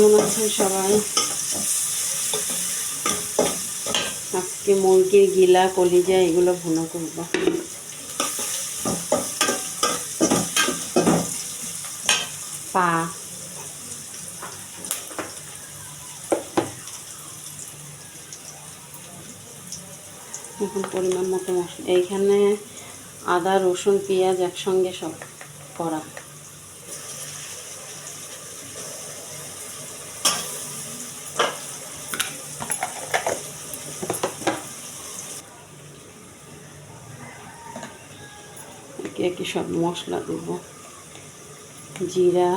কেমন আছেন সবাই? আজকে মুরগির গিলা, কলিজা, এগুলো ভুনা করব। পা। এখন পরিমাণ মতো মশলা এইখানে আদা, রসুন, পেঁয়াজ একসঙ্গে সব করা একে একে সব মশলা দেবো। জিরা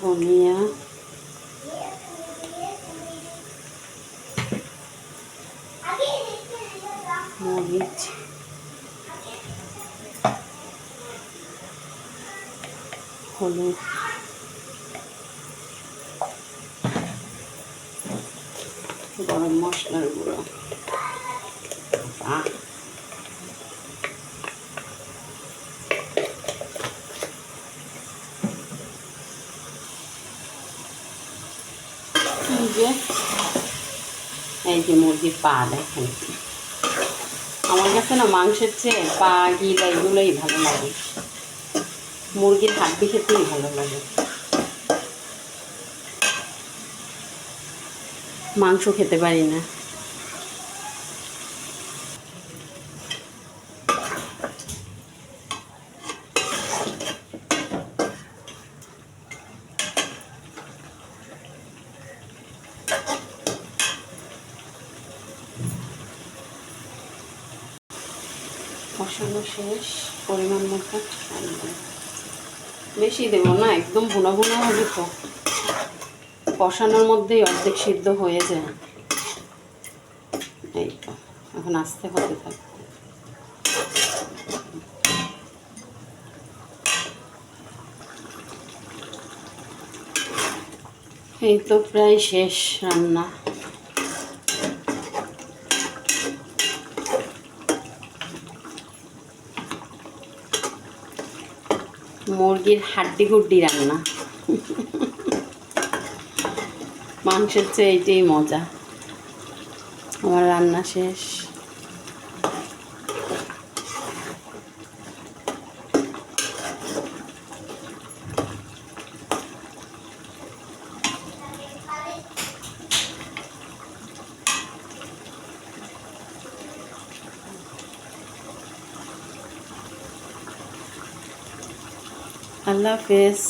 ধনিয়া মরিচ হলুদ গরম মশলার গুঁড়ো। যে যে মুরগির পা দেখেন আমার কাছে না মাংসের চেয়ে পা গিলা এগুলোই ভালো লাগে মুরগির হাড্ডি খেতেই ভালো লাগে মাংস খেতে পারি না কষানো শেষ, পরিমাণ মতো। বেশি দেবো না, একদম ভুনা ভুনা হবে তো। কষানোর মধ্যেই অর্ধেক সিদ্ধ হয়ে যায়। এই তো, এখন আস্তে হতে থাকবে এই তো প্রায় শেষ রান্না। মুরগির হাড্ডি গুড্ডি রান্না। মাংসের চেয়ে এইটাই মজা। আমার রান্না শেষ। আল্লাহ হাফেজ।